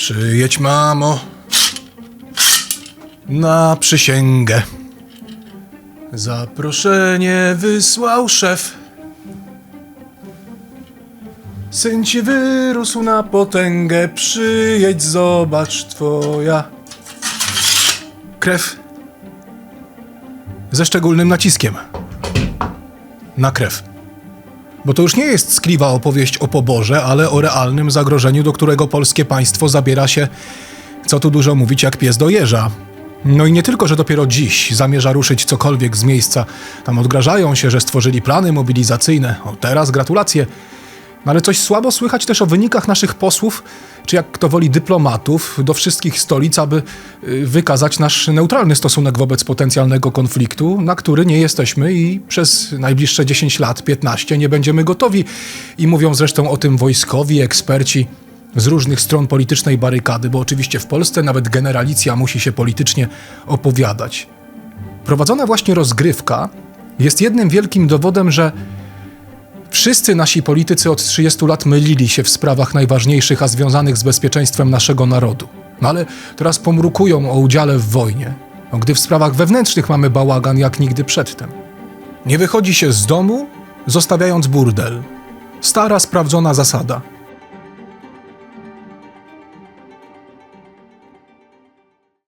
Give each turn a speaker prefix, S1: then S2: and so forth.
S1: Przyjedź, mamo, na przysięgę. Zaproszenie wysłał szef. Syn ci wyrósł na potęgę, przyjedź, zobacz twoja. Krew. Ze szczególnym naciskiem. Na krew. Bo to już nie jest skliwa opowieść o poborze, ale o realnym zagrożeniu, do którego polskie państwo zabiera się, co tu dużo mówić, jak pies do jeża. No i nie tylko, że dopiero dziś zamierza ruszyć cokolwiek z miejsca. Tam odgrażają się, że stworzyli plany mobilizacyjne. O, teraz gratulacje. No ale coś słabo słychać też o wynikach naszych posłów, czy jak kto woli dyplomatów, do wszystkich stolic, aby y, wykazać nasz neutralny stosunek wobec potencjalnego konfliktu, na który nie jesteśmy i przez najbliższe 10 lat, 15 nie będziemy gotowi. I mówią zresztą o tym wojskowi, eksperci z różnych stron politycznej barykady, bo oczywiście w Polsce nawet generalicja musi się politycznie opowiadać. Prowadzona właśnie rozgrywka jest jednym wielkim dowodem, że Wszyscy nasi politycy od 30 lat mylili się w sprawach najważniejszych, a związanych z bezpieczeństwem naszego narodu. No ale teraz pomrukują o udziale w wojnie, no gdy w sprawach wewnętrznych mamy bałagan jak nigdy przedtem. Nie wychodzi się z domu, zostawiając burdel. Stara, sprawdzona zasada.